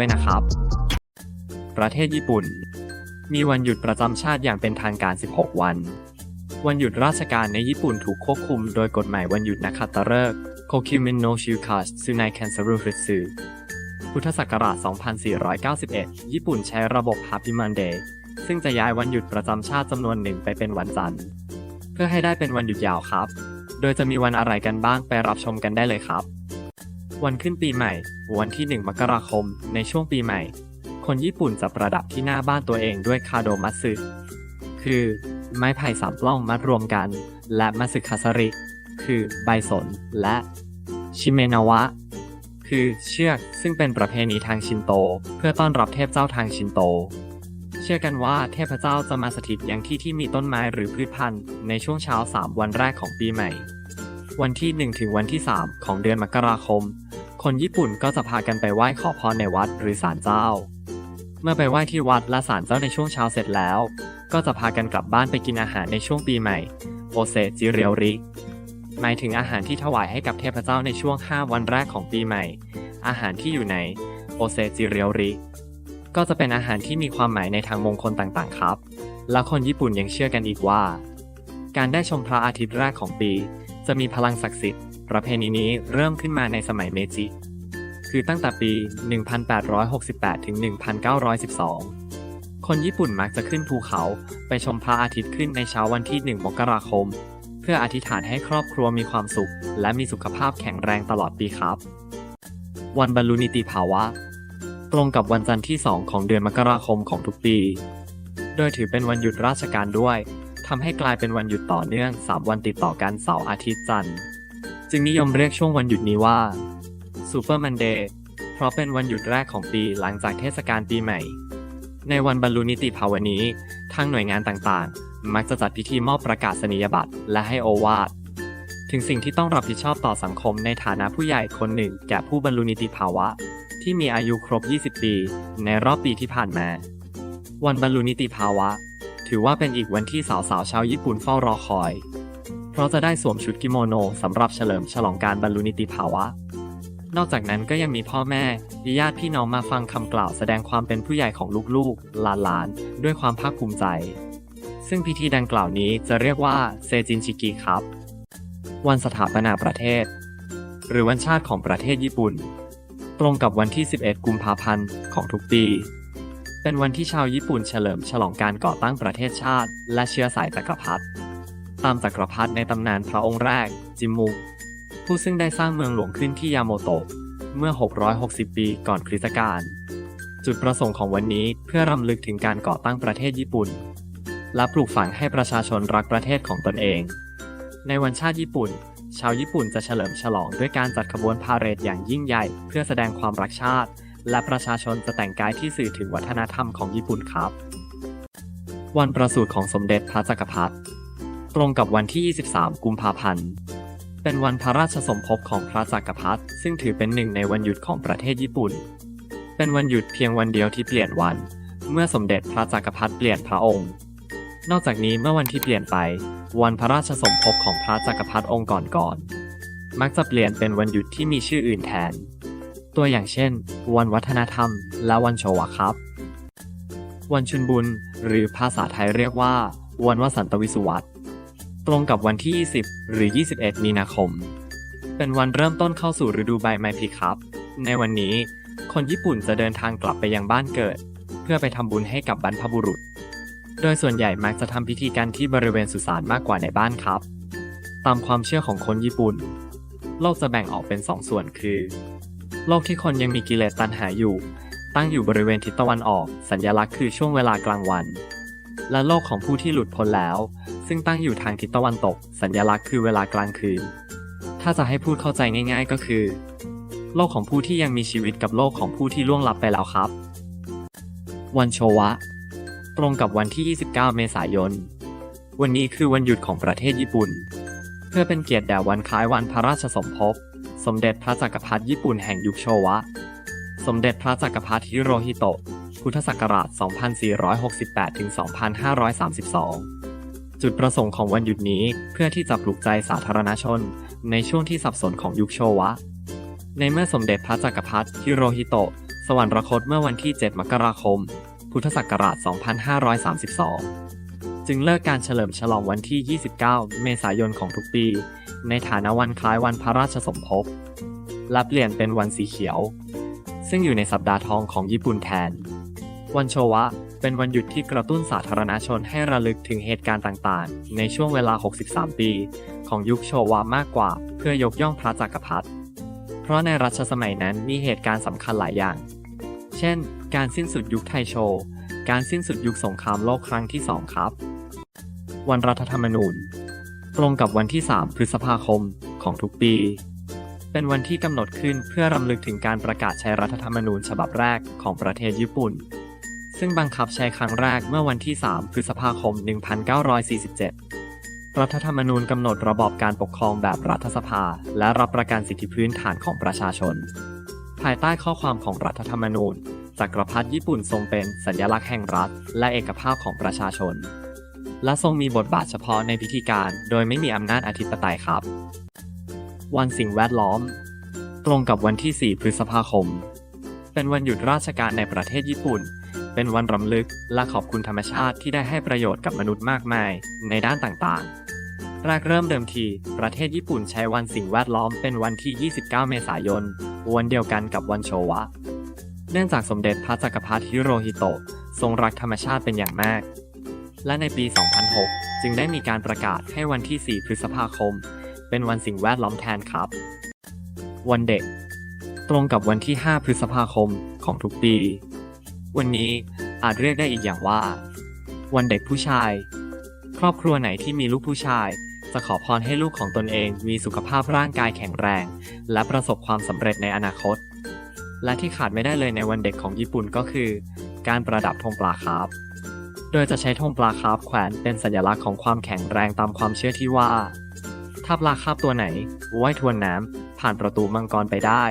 ด้วยนะครับ ประเทศญี่ปุ่น มีวันหยุดประจำชาติอย่างเป็นทางการ 16 วัน วันหยุดราชการในญี่ปุ่นถูกควบคุมโดยกฎหมายวันหยุดนักขัตฤกษ์โคคิมินโนชิวคัสซูไนแคนซารุฟ t ซ u พุทธศักราช 2491 ญี่ปุ่นใช้ระบบ Happy Monday ซึ่งจะย้ายวันหยุดประจำชาติจำนวนหนึ่งไปเป็นวันจันทร์ เพื่อให้ได้เป็นวันหยุดยาวครับ โดยจะมีวันอะไรกันบ้างไปรับชมกันได้เลยครับ วันขึ้นปีใหม่ วันที่ 1 มกราคม ในช่วงปีใหม่ คนญี่ปุ่นจะประดับที่หน้าบ้านตัวเองด้วยคาโดมัตสึคือไม้ไผ่สามปล้องมัดรวมกัน และมัตสึคาซาริ คือใบสนและชิเมนาวะ คือเชือกซึ่งเป็นประเพณีทางชินโต เพื่อต้อนรับเทพเจ้าทางชินโต เชื่อกันว่าเทพเจ้าจะมาสถิตยังที่ที่มีต้นไม้หรือพืชพันธุ์ในช่วงเช้า 3 วันแรกของปีใหม่ วันที่ 1 ถึงวันที่ 3 ของเดือนมกราคม คนญี่ปุ่นก็จะพากันไปไหว้ขอพรในวัดหรือศาลเจ้า เมื่อไปไหว้ที่วัดและศาลเจ้าในช่วงเช้าเสร็จแล้ว ก็จะพากันกลับบ้านไปกินอาหารในช่วงปีใหม่ โอเซจิเรียวริหมายถึงอาหารที่ถวายให้กับเทพเจ้าในช่วง 5 วันแรกของปีใหม่ อาหารที่อยู่ในโอเซจิเรียวริก็จะเป็นอาหารที่มีความหมายในทางมงคลต่างๆ ครับ และคนญี่ปุ่นยังเชื่อกันอีกว่า การได้ชมพระอาทิตย์แรกของปี จะมีพลังศักดิ์สิทธิ์ ประเพณีนี้เริ่มขึ้นมาในสมัยเมจิ คือตั้งแต่ปี 1868 ถึง 1912 คนญี่ปุ่นมักจะขึ้นภูเขาไปชมพระอาทิตย์ขึ้นในเช้าวันที่ 1 มกราคม เพื่ออธิษฐานให้ครอบครัวมีความสุข และมีสุขภาพแข็งแรงตลอดปีครับ วันบรรลุนิติภาวะ ตรงกับวันจันทร์ที่ 2 ของเดือนมกราคมของทุกปี โดยถือเป็นวันหยุดราชการด้วยทำให้กลายเป็นวันหยุดต่อเนื่อง 3 วันติดต่อกันเสาร์อาทิตย์จันทร์ จึงนิยมเรียกช่วงวันหยุดนี้ว่า Super Monday เพราะเป็นวันหยุดแรกของปีหลังจากเทศกาลปีใหม่ ในวันบรรลุนิติภาวะนี้ทางหน่วยงานต่างๆ มักจะจัดพิธีมอบประกาศนียบัตรและให้โอวาทถึงสิ่งที่ต้องรับผิดชอบต่อสังคมในฐานะผู้ใหญ่คนหนึ่งแก่ผู้บรรลุนิติภาวะ ที่มีอายุครบ 20 ปี ในรอบปีที่ผ่านมา วันบรรลุนิติภาวะ ถือว่าเป็นอีกวันที่สาวๆชาวญี่ปุ่นเฝ้ารอคอย ราะจะได้สวมชุดกิโมโนสำหรับเฉลิมฉลองการบรรลุนิติภาวะ นอกจากนั้นก็ยังมีพ่อแม่ญาติพี่น้องมาฟังคำกล่าวแสดงความเป็นผู้ใหญ่ของลูกๆ หลานๆ ด้วยความภาคภูมิใจ ซึ่งพิธีดังกล่าวนี้จะเรียกว่าเซจินชิกิครับ วันสถาปนาประเทศ หรือวันชาติของประเทศญี่ปุ่น ตรงกับวันที่ 11 กุมภาพันธ์ของทุกปีเป็นวันที่ชาวญี่ปุ่นเฉลิมฉลองการก่อตั้งประเทศชาติ และเชื้อสายจักรพรรดิ ตามจักรพรรดิในตำนานพระองค์แรก จิมมุผู้ซึ่งได้สร้างเมืองหลวงขึ้นที่ยาโมโตะเมื่อ 660 ปีก่อนคริสตกาลจุดประสงค์ของวันนี้เพื่อรำลึกถึงการก่อตั้งประเทศญี่ปุ่น และปลูกฝังให้ประชาชนรักประเทศของตนเอง ในวันชาติญี่ปุ่น ชาวญี่ปุ่นจะเฉลิมฉลองด้วยการจัดขบวนพาเหรดอย่างยิ่งใหญ่ เพื่อแสดงความรักชาติ และประชาชนจะแต่งกายที่สื่อถึงวัฒนธรรมของญี่ปุ่นครับ วันประสูติของสมเด็จพระจักรพรรดิ รงกับวันที่ 23 กุมภาพันธ์ เป็นวันพระราชสมภพของพระจักรพรรดิซึ่งถือเป็นหนึ่งในวันหยุดของประเทศญี่ปุ่น เป็นวันหยุดเพียงวันเดียวที่เปลี่ยนวัน เมื่อสมเด็จพระจักรพรรดิเปลี่ยนพระองค์ นอกจากนี้เมื่อวันที่เปลี่ยนไป วันพระราชสมภพของพระจักรพรรดิองค์ก่อนๆมักจะเปลี่ยนเป็นวันหยุดที่มีชื่ออื่นแทน ตัวอย่างเช่น วันวัฒนธรรม และวันโชวะครับ วันชุนบุญ หรือภาษาไทยเรียกว่าวันวสันตวิสุวัต ตรงกับวันที่ 20 หรือ 21 มีนาคม เป็นวันเริ่มต้นเข้าสู่ฤดูใบไม้ผลิครับ ในวันนี้ คนญี่ปุ่นจะเดินทางกลับไปยังบ้านเกิด เพื่อไปทำบุญให้กับบรรพบุรุษ โดยส่วนใหญ่มักจะทำพิธีการที่บริเวณสุสานมากกว่าในบ้านครับ ตามความเชื่อของคนญี่ปุ่น โลกจะแบ่งออกเป็นสองส่วนคือ โลกที่คนยังมีกิเลสตัณหาอยู่ ตั้งอยู่บริเวณทิศตะวันออก สัญลักษณ์คือช่วงเวลากลางวัน และโลกของผู้ที่หลุดพ้นแล้ว ซึ่งตั้งอยู่ทางทิศตะวันตก สัญลักษณ์คือเวลากลางคืน ถ้าจะให้พูดเข้าใจง่าย ๆ ก็คือ โลกของผู้ที่ยังมีชีวิตกับโลกของผู้ที่ล่วงลับไปแล้วครับ วันโชวะ ตรงกับวันที่ 29 เมษายน วันนี้คือวันหยุดของประเทศญี่ปุ่น เพื่อเป็นเกียรติแด่วันคล้ายวันพระราชสมภพ สมเด็จพระจักรพรรดิญี่ปุ่นแห่งยุคโชวะ สมเด็จพระจักรพรรดิฮิโรฮิโตะพุทธศักราช 2,468-2,532 จุดประสงค์ของวันหยุดนี้เพื่อที่จะปลุกใจสาธารณชน ในช่วงที่สับสนของยุคโชวะ ในเมื่อสมเด็จพระจักรพรรดิฮิโรฮิโตะ สวรรคตเมื่อวันที่ 7 มกราคม พุทธศักราช 2532 จึงเลิกการเฉลิมฉลองวันที่ 29 เมษายนของทุกปี ในฐานะวันคล้ายวันพระราชสมภพ และเปลี่ยนเป็นวันสีเขียว ซึ่งอยู่ในสัปดาห์ทองของญี่ปุ่นแทน วันโชวะ เป็นวันหยุดที่กระตุ้นสาธารณชนให้ระลึกถึงเหตุการณ์ต่างๆ ในช่วงเวลา 63 ปี ของยุคโชวะมากกว่า เพื่อยกย่องพระจักรพรรดิ เพราะในรัชสมัยนั้นมีเหตุการณ์สำคัญหลายอย่าง เช่น การสิ้นสุดยุคไทโช การสิ้นสุดยุคสงครามโลกครั้งที่2ครับ วันรัฐธรรมนูญ ตรงกับวันที่ 3 พฤษภาคมของทุกปี เป็นวันที่กำหนดขึ้นเพื่อรำลึกถึงการประกาศใช้รัฐธรรมนูญฉบับแรกของประเทศญี่ปุ่น ซึ่งบังคับใช้ครั้งแรกเมื่อวันที่ 3 พฤษภาคม 1947 รัฐธรรมนูญกำหนดระบอบการปกครองแบบรัฐสภา และรับประกันสิทธิพื้นฐานของประชาชน ภายใต้ข้อความของรัฐธรรมนูญ จักรพรรดิญี่ปุ่นทรงเป็นสัญลักษณ์แห่งรัฐ และเอกภาพของประชาชน และทรงมีบทบาทเฉพาะในพิธีการ โดยไม่มีอำนาจอธิปไตยครับ วันสิ่งแวดล้อม ตรงกับวันที่ 4 พฤษภาคม เป็นวันหยุดราชการในประเทศญี่ปุ่น เป็นวันรำลึก และขอบคุณธรรมชาติที่ได้ให้ประโยชน์กับมนุษย์มากมาย ในด้านต่างๆ แรกเริ่มเดิมที ประเทศญี่ปุ่นใช้วันสิ่งแวดล้อมเป็นวันที่ 29 เมษายน วันเดียวกันกับวันโชวะ เนื่องจากสมเด็จพระจักรพรรดิฮิโรฮิโตะทรงรักธรรมชาติเป็นอย่างมาก และในปี 2006 จึงได้มีการประกาศให้วันที่ 4 พฤษภาคม เป็นวันสิ่งแวดล้อมแทนครับ วันเด็ก ตรงกับวันที่ 5 พฤษภาคมของทุกปี วันนี้อาจเรียกได้อีกอย่างว่า วันเด็กผู้ชาย ครอบครัวไหนที่มีลูกผู้ชาย จะขอพรให้ลูกของตนเองมีสุขภาพร่างกายแข็งแรง และประสบความสำเร็จในอนาคต และที่ขาดไม่ได้เลยในวันเด็กของญี่ปุ่นก็คือ การประดับธงปลาคาร์ฟโดยจะใช้ธงปลาคาร์ฟแขวนเป็นสัญลักษณ์ของความแข็งแรงตามความเชื่อที่ว่า ถ้าปลาคาร์ฟตัวไหนว่ายทวนน้ำผ่านประตูมังกรไปได้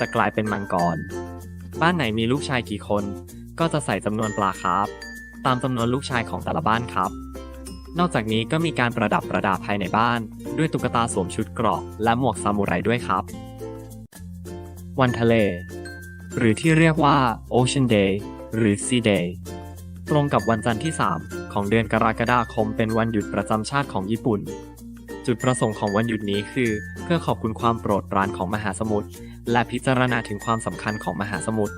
จะกลายเป็นมังกร บ้านไหนมีลูกชายกี่คน ก็จะใส่จำนวนปลาคร์ฟตามจำนวนลูกชายของแต่ละบ้านครับ นอกจากนี้ก็มีการประดับประดาภายในบ้าน ด้วยตุ๊กตาสวมชุดเกราะและหมวกซามูไรด้วยครับ วันทะเล หรือที่เรียกว่า Ocean Day หรือ Sea Day ตรงกับวันจันทร์ที่ 3 ของเดือนกรกฎาคมเป็นวันหยุดประจำชาติของญี่ปุ่น จุดประสงค์ของวันหยุดนี้คือ เพื่อขอบคุณความโปรดปรานของมหาสมุทรและพิจารณาถึงความสำคัญของมหาสมุทร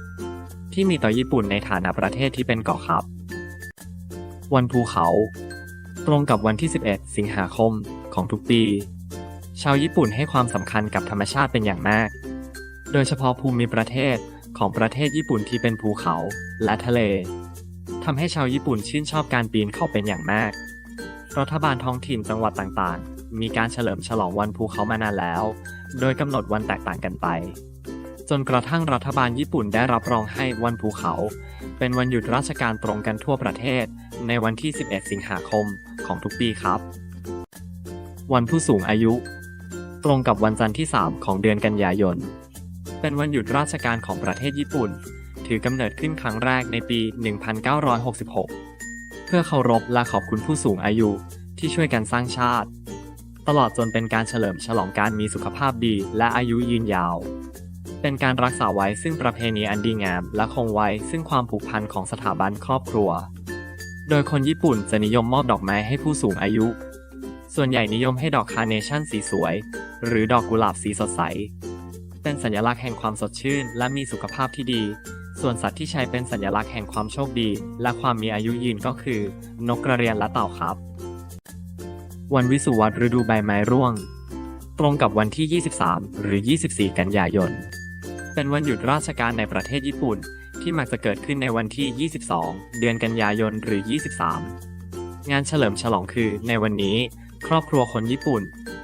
ที่มีต่อญี่ปุ่นในฐานะประเทศที่เป็นเกาะครับ วันภูเขา ตรงกับวันที่ 11 สิงหาคมของทุกปี ชาวญี่ปุ่นให้ความสำคัญกับธรรมชาติเป็นอย่างมาก โดยเฉพาะภูมิประเทศของประเทศญี่ปุ่นที่เป็นภูเขาและทะเลทำให้ชาวญี่ปุ่นชื่นชอบการปีนเขาเป็นอย่างมาก รัฐบาลท้องถิ่นจังหวัดต่างๆ มีการเฉลิมฉลองวันภูเขามานานแล้ว โดยกำหนดวันแตกต่างกันไป จนกระทั่งรัฐบาลญี่ปุ่นได้รับรองให้วันภูเขา เป็นวันหยุดราชการตรงกันทั่วประเทศ ในวันที่ 11 สิงหาคมของทุกปีครับ วันผู้สูงอายุ ตรงกับวันจันทร์ที่ 3 ของเดือนกันยายน เป็นวันหยุดราชการของประเทศญี่ปุ่น ถือกำเนิดขึ้นครั้งแรกในปี 1966 เพื่อเคารพและขอบคุณผู้สูงอายุที่ช่วยกันสร้างชาติ ตลอดจนเป็นการเฉลิมฉลองการมีสุขภาพดีและอายุยืนยาว เป็นการรักษาไว้ซึ่งประเพณีอันดีงาม และคงไว้ซึ่งความผูกพันของสถาบันครอบครัว โดยคนญี่ปุ่นจะนิยมมอบดอกไม้ให้ผู้สูงอายุ ส่วนใหญ่นิยมให้ดอกคาร์เนชั่นสีสวย หรือดอกกุหลาบสีสดใส เป็นสัญลักษณ์แห่งความสดชื่น และมีสุขภาพที่ดี ส่วนสัตว์ที่ใช้เป็นสัญลักษณ์แห่งความโชคดี และความมีอายุยืนก็คือ นกกระเรียนและเต่าครับ วันวิสุวัตฤดูใบไม้ร่วง ตรงกับวันที่ 23 หรือ 24 กันยายน เป็นวันหยุดราชการในประเทศญี่ปุ่น ที่มักจะเกิดขึ้นในวันที่ 22 เดือนกันยายนหรือ 23 งานเฉลิมฉลองคือ ในวันนี้ ครอบครัวคนญี่ปุ่น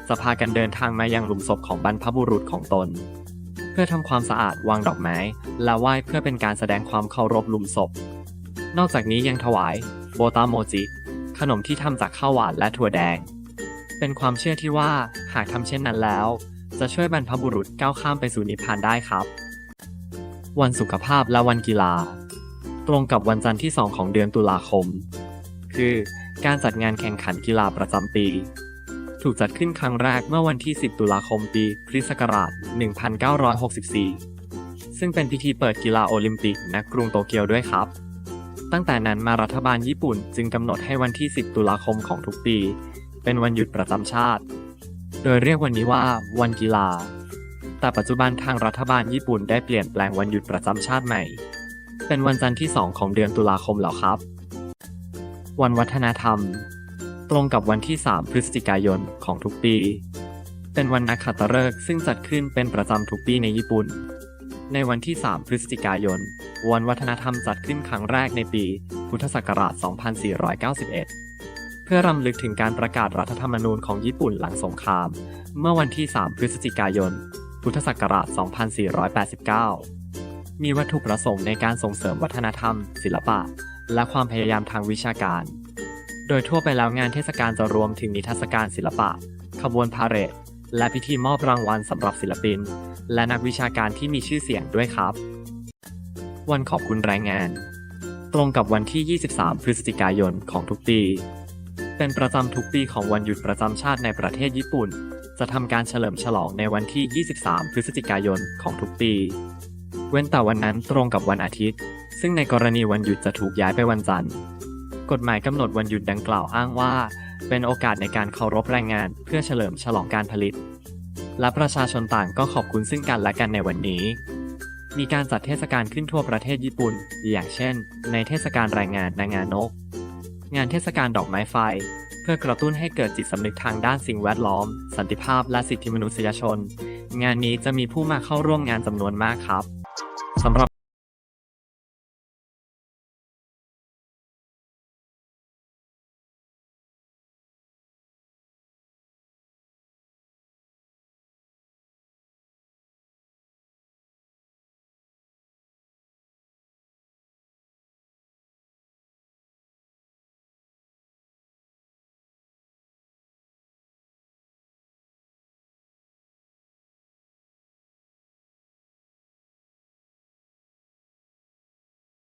จะพากันเดินทางมายังหลุมศพของบรรพบุรุษของตน เพื่อทำความสะอาดวางดอกไม้ และไหว้เพื่อเป็นการแสดงความเคารพหลุมศพ นอกจากนี้ยังถวายโบตาโมจิ ขนมที่ทำจากข้าวหวานและถั่วแดง เป็นความเชื่อที่ว่าหากทำเช่นนั้นแล้ว จะช่วยบรรพบุรุษก้าวข้ามไปสู่นิพพานได้ครับ วันสุขภาพและวันกีฬา ตรงกับวันจันทร์ที่ 2 ของเดือนตุลาคม คือการจัดงานแข่งขันกีฬาประจำปี ถูกจัดขึ้นครั้งแรกเมื่อวันที่ 10 ตุลาคมปีคริสต์ศักราช 1964 ซึ่งเป็นพิธีเปิดกีฬาโอลิมปิกณกรุงโตเกียวด้วยครับ ตั้งแต่นั้นมารัฐบาลญี่ปุ่นจึงกำหนดให้วันที่ 10 ตุลาคมของทุกปี เป็นวันหยุดประจำชาติ โดยเรียกวันนี้ว่าวันกีฬา แต่ปัจจุบันทางรัฐบาลญี่ปุ่นได้เปลี่ยนแปลงวันหยุดประจำชาติใหม่ เป็นวันจันทร์ที่ 2 ของเดือนตุลาคมแล้วครับ วันวัฒนธรรม ตรงกับวันที่ 3 พฤศจิกายนของทุกปี เป็นวันนักขัตฤกษ์ซึ่งจัดขึ้นเป็นประจำทุกปีในญี่ปุ่น ในวันที่ 3 พฤศจิกายน วันวัฒนธรรมจัดขึ้นครั้งแรกในปี พุทธศักราช 2491 พื่อรำลึกถึงการประกาศรัฐธรรมนูญของญี่ปุ่นหลังสงคราม เมื่อวันที่ 3 พฤศจิกายน พุทธศักราช 2489 มีวัตถุประสงค์ในการส่งเสริมวัฒนธรรม ศิลปะ และความพยายามทางวิชาการ โดยทั่วไปแล้วงานเทศกาลจะรวมถึงนิทรรศการศิลปะ ขบวนพาเหรด และพิธีมอบรางวัลสำหรับศิลปิน และนักวิชาการที่มีชื่อเสียงด้วยครับ วันขอบคุณแรงงาน ตรงกับวันที่ 23 พฤศจิกายนของทุกปี เป็นประจำทุกปีของวันหยุดประจำชาติในประเทศญี่ปุ่น จะทำการเฉลิมฉลองในวันที่ 23 พฤศจิกายนของทุกปี เว้นแต่วันนั้นตรงกับวันอาทิตย์ ซึ่งในกรณีวันหยุดจะถูกย้ายไปวันจันทร์ กฎหมายกำหนดวันหยุดดังกล่าวอ้างว่า เป็นโอกาสในการเคารพแรงงานเพื่อเฉลิมฉลองการผลิต และประชาชนต่างก็ขอบคุณซึ่งกันและกันในวันนี้ มีการจัดเทศกาลขึ้นทั่วประเทศญี่ปุ่น อย่างเช่น ในเทศกาลแรงงานนางานนก งานเทศกาลดอกไม้ไฟ เพื่อกระตุ้นให้เกิดจิตสำนึกทางด้านสิ่งแวดล้อม สันติภาพและสิทธิมนุษยชน งานนี้จะมีผู้มาเข้าร่วมงานจำนวนมากครับ